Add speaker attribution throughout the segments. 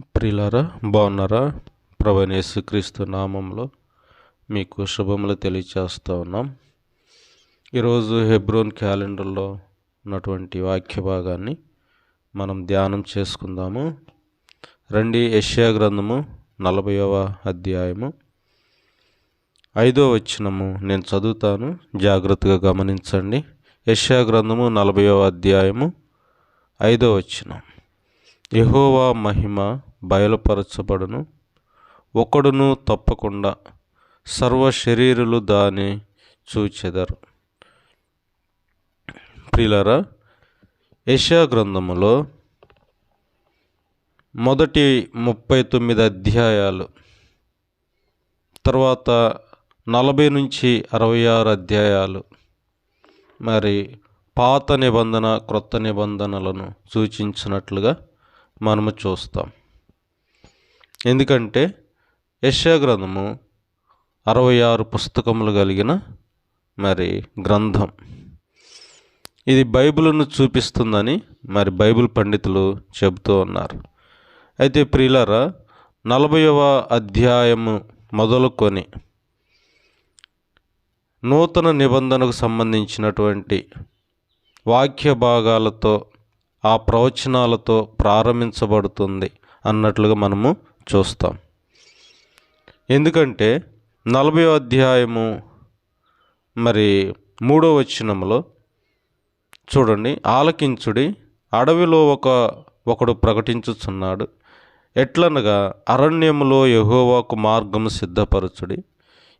Speaker 1: ప్రియులారా బాగున్నారా? ప్రవణేశు క్రీస్తు నామంలో మీకు శుభములు తెలియచేస్తూ ఉన్నాం. ఈరోజు హెబ్రోన్ క్యాలెండర్లో ఉన్నటువంటి వాక్య భాగాన్ని మనం ధ్యానం చేసుకుందాము. రండి యష్యా గ్రంథము నలభైవ అధ్యాయము. ఐదో వచ్చినము నేను చదువుతాను. జాగ్రత్తగా గమనించండి. యష్యా గ్రంథము నలభైవ అధ్యాయము ఐదో వచ్చినం యెహోవా మహిమ బయలుపరచబడును. ఒకడును తప్పకుండా సర్వ శరీరులు దాని చూచెదరు. ప్రియులరా యశా గ్రంథములో మొదటి ముప్పై తొమ్మిది అధ్యాయాలు తర్వాత నలభై నుంచి అరవై ఆరు అధ్యాయాలు మరి పాత నిబంధన క్రొత్త నిబంధనలను సూచించినట్లుగా మనము చూస్తాం. ఎందుకంటే యెషయా గ్రంథము అరవై ఆరు పుస్తకములు కలిగిన మరి గ్రంథం. ఇది బైబిల్ను చూపిస్తుందని మరి బైబిల్ పండితులు చెబుతూ ఉన్నారు. అయితే ప్రియులరా నలభైవ అధ్యాయము మొదలుకొని నూతన నిబంధనకు సంబంధించినటువంటి వాక్య భాగాలతో ఆ ప్రవచనాలతో ప్రారంభించబడుతుంది అన్నట్లుగా మనము చూస్తాం. ఎందుకంటే నలభై అధ్యాయము మరి మూడో వచనంలో చూడండి ఆలకించుడి అడవిలో ఒక ఒకడు ప్రకటించుచున్నాడు. ఎట్లనగా అరణ్యములో యహోవాకు మార్గము సిద్ధపరచుడి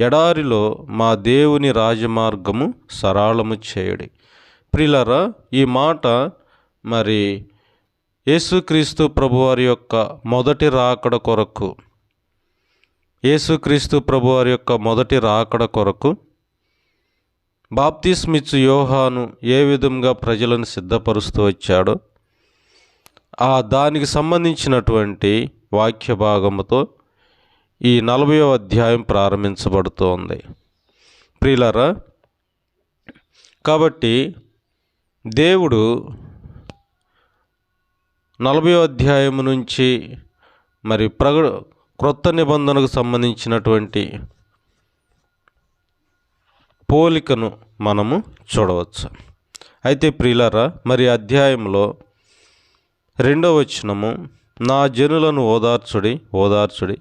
Speaker 1: ఎడారిలో మా దేవుని రాజమార్గము సరళము చేయడి. ప్రిలరా ఈ మాట మరి యేసుక్రీస్తు ప్రభువారి యొక్క మొదటి రాకడ కొరకు యేసుక్రీస్తు ప్రభువారి యొక్క మొదటి రాకడ కొరకు బాప్తిస్మిచ్చు యోహాను ఏ విధంగా ప్రజలను సిద్ధపరుస్తూ వచ్చాడో ఆ దానికి సంబంధించినటువంటి వాక్య భాగముతో ఈ నలభై అధ్యాయం ప్రారంభించబడుతోంది. ప్రియులరా కాబట్టి దేవుడు నలభై అధ్యాయం నుంచి మరి ప్రగ క్రొత్త నిబంధనకు సంబంధించినటువంటి పోలికను మనము చూడవచ్చు. అయితే ప్రియులరా మరి అధ్యాయంలో రెండవ వచనము నా జనులను ఓదార్చుడి ఓదార్చుడి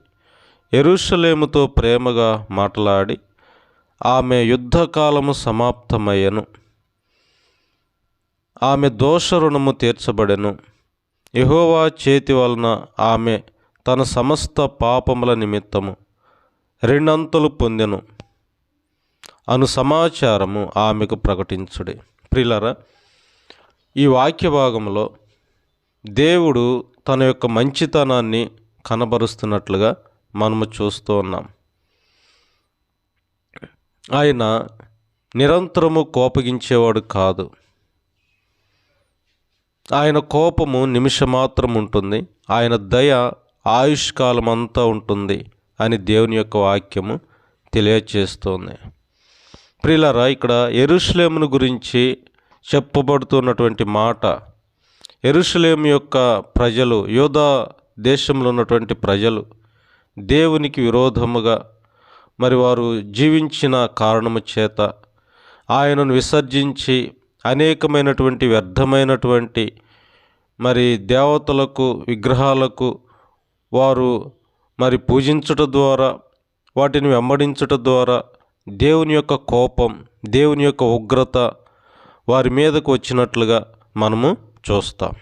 Speaker 1: ఎరుషలేముతో ప్రేమగా మాట్లాడి ఆమె యుద్ధకాలము సమాప్తమయ్యను ఆమె దోష రుణము తీర్చబడెను యహోవా చేతి వలన ఆమె తన సమస్త పాపముల నిమిత్తము రెండంతలు పొందెను. అను సమాచారము ఆమెకు ప్రకటించుడి. ప్రిలరా ఈ వాక్య భాగంలో దేవుడు తన యొక్క మంచితనాన్ని కనబరుస్తున్నట్లుగా మనము చూస్తూ ఉన్నాం. ఆయన నిరంతరము కోపగించేవాడు కాదు. ఆయన కోపము నిమిషమాత్రం ఉంటుంది. ఆయన దయ ఆయుష్కాలం అంతా ఉంటుంది అని దేవుని యొక్క వాక్యము తెలియచేస్తోంది. ప్రిలరా ఇక్కడ ఎరుషులేమును గురించి చెప్పబడుతున్నటువంటి మాట ఎరుషులేం యొక్క ప్రజలు యోధా దేశంలో ఉన్నటువంటి ప్రజలు దేవునికి విరోధముగా మరి వారు జీవించిన కారణము చేత ఆయనను విసర్జించి అనేకమైనటువంటి వ్యర్థమైనటువంటి మరి దేవతలకు విగ్రహాలకు వారు మరి పూజించుట ద్వారా వాటిని వెంబడించుట ద్వారా దేవుని యొక్క కోపం దేవుని యొక్క ఉగ్రత వారి మీదకు వచ్చినట్లుగా మనము చూస్తాం.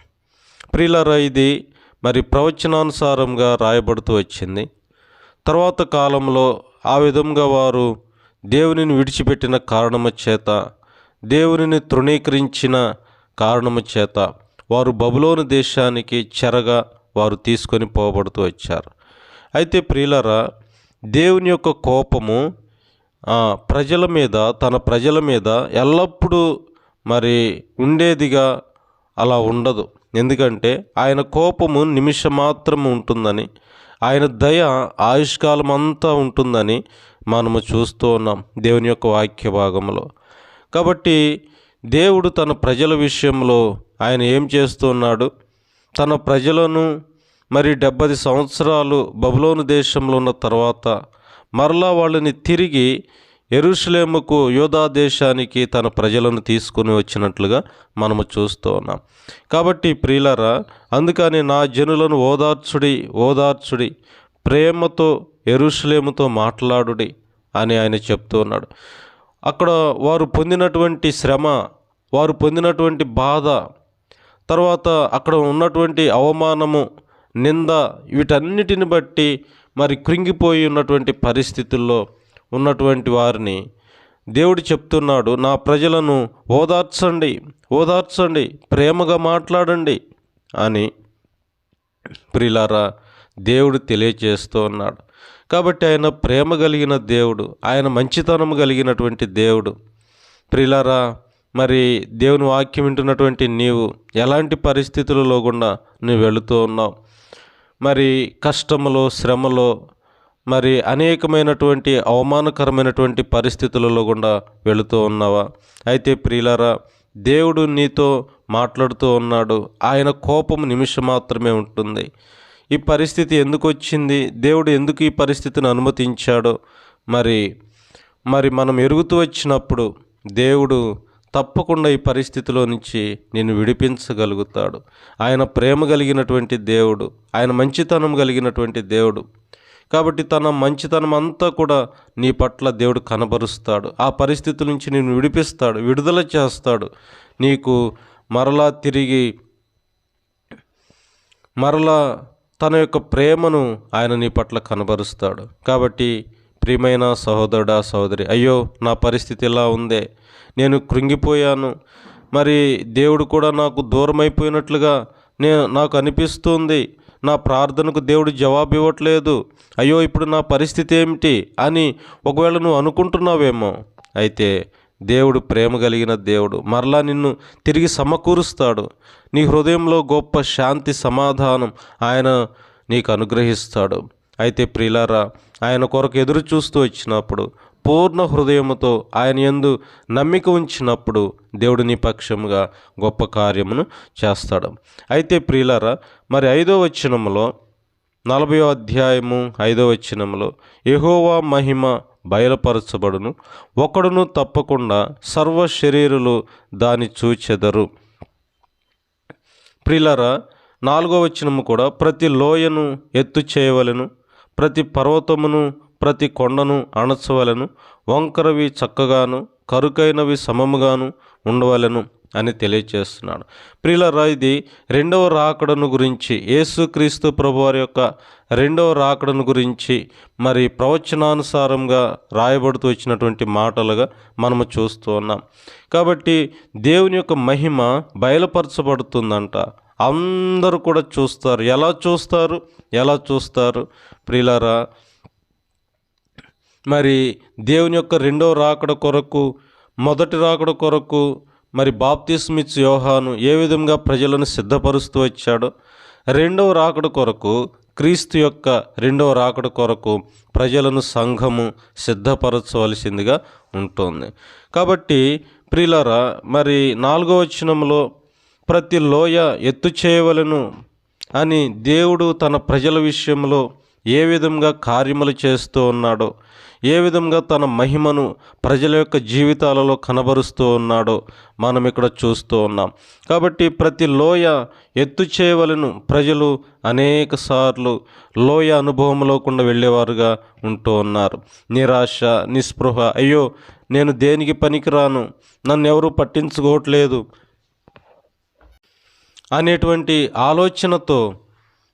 Speaker 1: ప్రియులరా ఇది మరి ప్రవచనానుసారంగా రాయబడుతూ వచ్చింది. తర్వాత కాలంలో ఆ విధంగా వారు దేవునిని విడిచిపెట్టిన కారణము చేత దేవునిని తృణీకరించిన కారణము చేత వారు బబులోను దేశానికి చెరగా వారు తీసుకొని పోబడుతూ వచ్చారు. అయితే ప్రియులరా దేవుని యొక్క కోపము ప్రజల మీద తన ప్రజల మీద ఎల్లప్పుడూ మరి ఉండేదిగా అలా ఉండదు. ఎందుకంటే ఆయన కోపము నిమిషమాత్రం ఉంటుందని ఆయన దయ ఆయుష్కాలం అంతా ఉంటుందని మనము చూస్తూ ఉన్నాం దేవుని యొక్క వాక్య భాగంలో కాబట్టి దేవుడు తన ప్రజల విషయంలో ఆయన ఏం చేస్తున్నాడు? తన ప్రజలను మరి డెబ్బై సంవత్సరాలు బబులోను దేశంలో ఉన్న తర్వాత మరలా వాళ్ళని తిరిగి ఎరుషులేముకు యోధా దేశానికి తన ప్రజలను తీసుకుని వచ్చినట్లుగా మనము చూస్తూ ఉన్నాం. కాబట్టి ప్రియులరా అందుకని నా జనులను ఓదార్చుడి ఓదార్చుడి ప్రేమతో ఎరుషులేముతో మాట్లాడుడి అని ఆయన చెప్తూ ఉన్నాడు. అక్కడ వారు పొందినటువంటి శ్రమ వారు పొందినటువంటి బాధ తర్వాత అక్కడ ఉన్నటువంటి అవమానము నింద వీటన్నిటిని బట్టి మరి కృంగిపోయి ఉన్నటువంటి పరిస్థితుల్లో ఉన్నటువంటి వారిని దేవుడు చెప్తున్నాడు నా ప్రజలను ఓదార్చండి ఓదార్చండి ప్రేమగా మాట్లాడండి అని. ప్రిలారా దేవుడు తెలియచేస్తూ ఉన్నాడు. కాబట్టి ఆయన ప్రేమ కలిగిన దేవుడు ఆయన మంచితనం కలిగినటువంటి దేవుడు. ప్రిలారా మరి దేవుని వాక్యం వింటున్నటువంటి నీవు ఎలాంటి పరిస్థితులలో గుండా నువ్వు వెళుతూ ఉన్నావు? మరి కష్టములో శ్రమలో మరి అనేకమైనటువంటి అవమానకరమైనటువంటి పరిస్థితులలో గుండా వెళుతూ ఉన్నావా? అయితే ప్రియులారా దేవుడు నీతో మాట్లాడుతూ ఉన్నాడు. ఆయన కోపం నిమిషం మాత్రమే ఉంటుంది. ఈ పరిస్థితి ఎందుకు వచ్చింది దేవుడు ఎందుకు ఈ పరిస్థితిని అనుమతించాడో? మరి మరి మనం ఎరుగుతూ వచ్చినప్పుడు దేవుడు తప్పకుండా ఈ పరిస్థితిలో నుంచి నేను విడిపించగలుగుతాడు. ఆయన ప్రేమ కలిగినటువంటి దేవుడు ఆయన మంచితనం కలిగినటువంటి దేవుడు. కాబట్టి తన మంచితనం అంతా కూడా నీ పట్ల దేవుడు కనబరుస్తాడు. ఆ పరిస్థితి నుంచి నేను విడిపిస్తాడు విడుదల చేస్తాడు. నీకు మరలా తిరిగి మరలా తన యొక్క ప్రేమను ఆయన నీ పట్ల కనబరుస్తాడు. కాబట్టి ప్రియమైన సహోదరుడా సహోదరి అయ్యో నా పరిస్థితి ఇలా ఉందే. నేను కృంగిపోయాను. మరి దేవుడు కూడా నాకు దూరం అయిపోయినట్లుగా నేను నాకు అనిపిస్తుంది. నా ప్రార్థనకు దేవుడు జవాబు ఇవ్వట్లేదు అయ్యో ఇప్పుడు నా పరిస్థితి ఏమిటి అని ఒకవేళ నువ్వు అనుకుంటున్నావేమో అయితే దేవుడు ప్రేమ కలిగిన దేవుడు. మరలా నిన్ను తిరిగి సమకూరుస్తాడు. నీ హృదయంలో గొప్ప శాంతి సమాధానం ఆయన నీకు అనుగ్రహిస్తాడు. అయితే ప్రిలారా ఆయన కొరకు ఎదురు చూస్తూ వచ్చినప్పుడు పూర్ణ హృదయముతో ఆయన యందు నమ్మిక ఉంచినప్పుడు దేవుడు నీ పక్షముగా గొప్ప కార్యమును చేస్తాడు. అయితే ప్రియులారా మరి ఐదో వచనములో నలభయో అధ్యాయము ఐదో వచనములో ఎహోవా మహిమ బయలుపరచబడును. ఒకడును తప్పకుండా సర్వ శరీరులు దాని చూచెదరు. ప్రిలరా నాలుగో వచనము కూడా ప్రతి లోయను ఎత్తు చేయవలెను ప్రతి పర్వతమును ప్రతి కొండను అణచవలెను వంకరవి చక్కగాను కరుకైనవి సమముగాను ఉండవలెను అని తెలియచేస్తున్నాడు. ప్రియులరా ఇది రెండవ రాకడను గురించి యేసుక్రీస్తు ప్రభువారి యొక్క రెండవ రాకడను గురించి మరి ప్రవచనానుసారంగా రాయబడుతూ వచ్చినటువంటి మాటలుగా మనము చూస్తూ ఉన్నాం. కాబట్టి దేవుని యొక్క మహిమ బయలుపరచబడుతుందంట. అందరూ కూడా చూస్తారు. ఎలా చూస్తారు? ఎలా చూస్తారు? ప్రియులరా మరి దేవుని యొక్క రెండో రాకడ కొరకు మొదటి రాకడ కొరకు మరి బాప్తిస్మిచ్ యోహాను ఏ విధంగా ప్రజలను సిద్ధపరుస్తూ వచ్చాడో రెండవ రాకడ కొరకు క్రీస్తు యొక్క రెండవ రాకడ కొరకు ప్రజలను సంఘము సిద్ధపరచవలసిందిగా ఉంటుంది. కాబట్టి ప్రిలరా మరి నాలుగో వచనంలో ప్రతి లోయ ఎత్తు చేయవలను అని దేవుడు తన ప్రజల విషయంలో ఏ విధంగా కార్యములు చేస్తూ ఉన్నాడో ఏ విధంగా తన మహిమను ప్రజల యొక్క జీవితాలలో కనబరుస్తూ ఉన్నాడో మనం ఇక్కడ చూస్తూ ఉన్నాం. కాబట్టి ప్రతి లోయ ఎత్తు చేయవలను ప్రజలు అనేక సార్లు లోయ అనుభవంలో కూడా వెళ్ళేవారుగా ఉంటూ ఉన్నారు. నిరాశ నిస్పృహ అయ్యో నేను దేనికి పనికిరాను? నన్ను ఎవరూ పట్టించుకోవట్లేదు అనేటువంటి ఆలోచనతో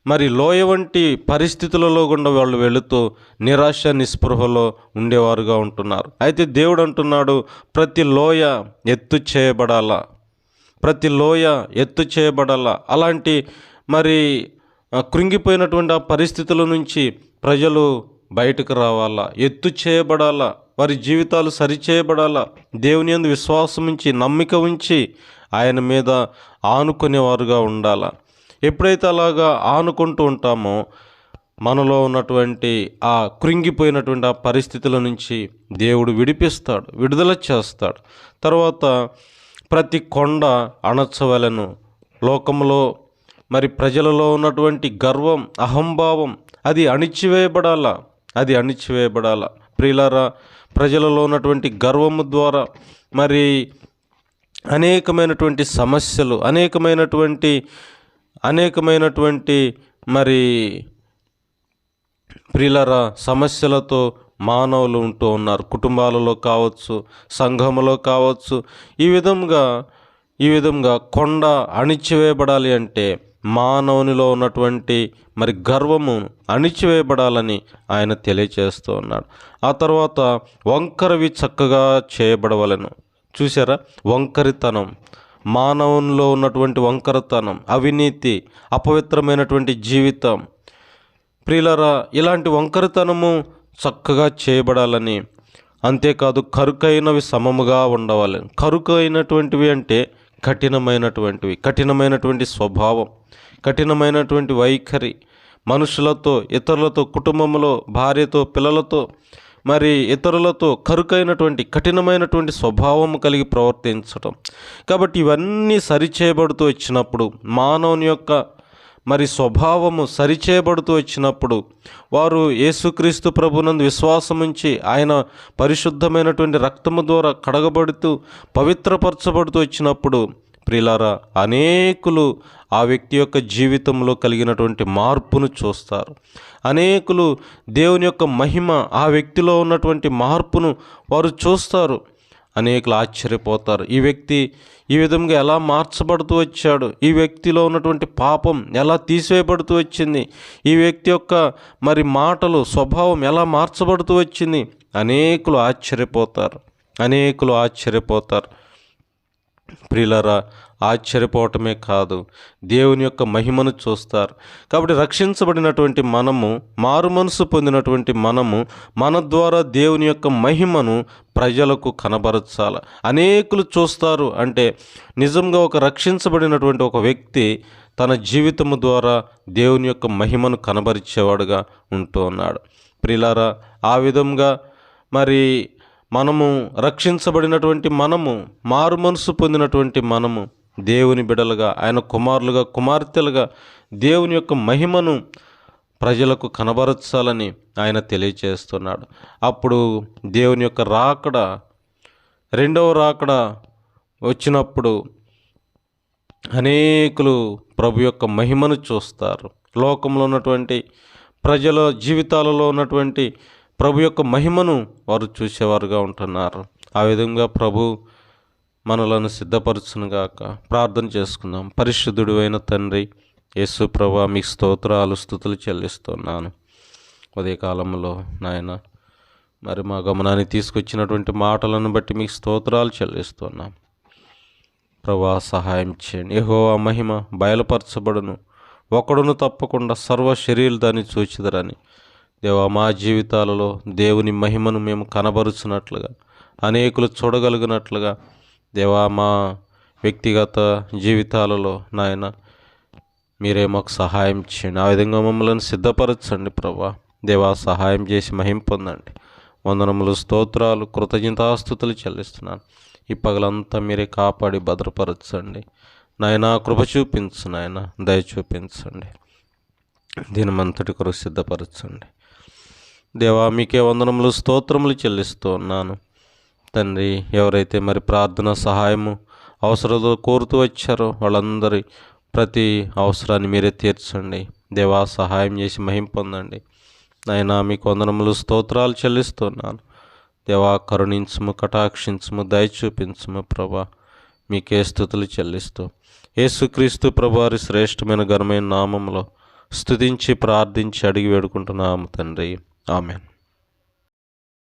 Speaker 1: మరి లోయ వంటి పరిస్థితులలో గుండా వాళ్ళు వెళుతూ నిరాశ నిస్పృహలో ఉండేవారుగా ఉంటున్నారు. అయితే దేవుడు అంటున్నాడు ప్రతి లోయ ఎత్తు చేయబడాలా? ప్రతి లోయ ఎత్తు చేయబడాలా? అలాంటి మరి కృంగిపోయినటువంటి ఆ పరిస్థితుల నుంచి ప్రజలు బయటకు రావాలా? ఎత్తు చేయబడాలా? వారి జీవితాలు సరిచేయబడాలా? దేవుని యందు విశ్వాసం ఉంచి నమ్మిక ఉంచి ఆయన మీద ఆనుకునేవారుగా ఉండాలా? ఎప్పుడైతే అలాగా ఆనుకుంటూ ఉంటామో మనలో ఉన్నటువంటి ఆ కృంగిపోయినటువంటి ఆ పరిస్థితుల నుంచి దేవుడు విడిపిస్తాడు విడుదల చేస్తాడు. తర్వాత ప్రతి కొండ అణచవలను లోకంలో మరి ప్రజలలో ఉన్నటువంటి గర్వం అహంభావం అది అణిచివేయబడాలా అది అణిచివేయబడాలా. ప్రియులారా ప్రజలలో ఉన్నటువంటి గర్వము ద్వారా మరి అనేకమైనటువంటి సమస్యలు అనేకమైనటువంటి అనేకమైనటువంటి మరి ప్రియులర సమస్యలతో మానవులు ఉంటూ ఉన్నారు. కుటుంబాలలో కావచ్చు సంఘములో కావచ్చు. ఈ విధంగా ఈ విధంగా కొండ అణిచివేయబడాలి అంటే మానవునిలో ఉన్నటువంటి మరి గర్వము అణిచివేయబడాలని ఆయన తెలియచేస్తూ ఉన్నాడు. ఆ తర్వాత వంకరవి చక్కగా చేయబడవలను. చూసారా వంకరితనం. మానవంలో ఉన్నటువంటి వంకరతనం అవినీతి అపవిత్రమైనటువంటి జీవితం. ప్రియులరా ఇలాంటి వంకరతనము చక్కగా చేయబడాలని. అంతేకాదు కరుకైనవి సమముగా ఉండవాలి. కరుకైనటువంటివి అంటే కఠినమైనటువంటివి కఠినమైనటువంటి స్వభావం కఠినమైనటువంటి వైఖరి. మనుషులతో ఇతరులతో కుటుంబంలో భార్యతో పిల్లలతో మరి ఇతరులతో కరుకైనటువంటి కఠినమైనటువంటి స్వభావం కలిగి ప్రవర్తించటం. కాబట్టి ఇవన్నీ సరిచేయబడుతూ వచ్చినప్పుడు మానవుని యొక్క మరి స్వభావము సరిచేయబడుతూ వచ్చినప్పుడు వారు యేసుక్రీస్తు ప్రభునందు విశ్వాసముంచి ఆయన పరిశుద్ధమైనటువంటి రక్తము ద్వారా కడగబడుతూ పవిత్రపరచబడుతూ వచ్చినప్పుడు ప్రిలారా అనేకులు ఆ వ్యక్తి యొక్క జీవితంలో కలిగినటువంటి మార్పును చూస్తారు. అనేకులు దేవుని యొక్క మహిమ ఆ వ్యక్తిలో ఉన్నటువంటి మార్పును వారు చూస్తారు. అనేకులు ఆశ్చర్యపోతారు. ఈ వ్యక్తి ఈ విధంగా ఎలా మార్చబడుతూ వచ్చాడు? ఈ వ్యక్తిలో ఉన్నటువంటి పాపం ఎలా తీసివేయబడుతూ వచ్చింది? ఈ వ్యక్తి యొక్క మరి మాటలు స్వభావం ఎలా మార్చబడుతూ వచ్చింది? అనేకులు ఆశ్చర్యపోతారు. అనేకులు ఆశ్చర్యపోతారు. ప్రియులరా ఆశ్చర్యపోవటమే కాదు దేవుని యొక్క మహిమను చూస్తారు. కాబట్టి రక్షించబడినటువంటి మనము మారు మనసు పొందినటువంటి మనము మన ద్వారా దేవుని యొక్క మహిమను ప్రజలకు కనబరచాల. అనేకులు చూస్తారు అంటే నిజంగా ఒక రక్షించబడినటువంటి ఒక వ్యక్తి తన జీవితము ద్వారా దేవుని యొక్క మహిమను కనబరిచేవాడుగా ఉంటూ ఉన్నాడు. ప్రిలారా ఆ విధంగా మరి మనము రక్షించబడినటువంటి మనము మారు మనసు పొందినటువంటి మనము దేవుని బిడలుగా ఆయన కుమారులుగా కుమార్తెలుగా దేవుని యొక్క మహిమను ప్రజలకు కనబరచాలని ఆయన తెలియచేస్తున్నాడు. అప్పుడు దేవుని యొక్క రాకడ రెండవ రాకడ వచ్చినప్పుడు అనేకులు ప్రభు యొక్క మహిమను చూస్తారు. లోకంలో ఉన్నటువంటి ప్రజల జీవితాలలో ఉన్నటువంటి ప్రభు యొక్క మహిమను వారు చూసేవారుగా ఉంటున్నారు. ఆ విధంగా ప్రభు మనలను సిద్ధపరచునుగాక ప్రార్థన చేసుకుందాం. పరిశుద్ధుడు అయిన తండ్రి యేసు ప్రభా మీకు స్తోత్రాలు స్థుతులు చెల్లిస్తున్నాను. ఉదయకాలంలో నాయన మరి మా గమనాన్ని తీసుకొచ్చినటువంటి మాటలను బట్టి మీకు స్తోత్రాలు చెల్లిస్తున్నాం. ప్రభా సహాయం చేయండి. ఎహోవా మహిమ బయలుపరచబడును. ఒకడును తప్పకుండా సర్వ శరీరులు దాన్ని చూచిదరని దేవా మా జీవితాలలో దేవుని మహిమను మేము కనబరుచున్నట్లుగా అనేకులు చూడగలిగినట్లుగా దేవా మా వ్యక్తిగత జీవితాలలో నాయన మీరే మాకు సహాయం చేయండి. ఆ విధంగా మమ్మల్ని సిద్ధపరచండి ప్రభా. దేవా సహాయం చేసి మహిం పొందండి. వందనములు స్తోత్రాలు కృతజ్ఞతాస్థుతులు చెల్లిస్తున్నాను. ఈ పగలంతా మీరే కాపాడి భద్రపరచండి. నాయన కృప చూపించు నాయన దయ చూపించండి. దీనమంతటి కొరకు సిద్ధపరచండి. దేవా మీకే వందనములు స్తోత్రములు చెల్లిస్తూ ఉన్నాను. తండ్రి ఎవరైతే మరి ప్రార్థన సహాయము అవసరాలు కోరుతూ వచ్చారో వాళ్ళందరి ప్రతి అవసరాన్ని మీరే తీర్చండి. దేవా సహాయం చేసి మహిం పొందండి. నాయనా మీకు వందనములు స్తోత్రాలు చెల్లిస్తున్నాను దేవా కరుణించుము కటాక్షించుము దయ చూపించుము ప్రభా మీకే స్థుతులు చెల్లిస్తూ. యేసుక్రీస్తు ప్రభువారి శ్రేష్టమైన ఘనమైన నామంలో స్థుతించి ప్రార్థించి అడిగి వేడుకుంటున్నాము తండ్రి. Amen.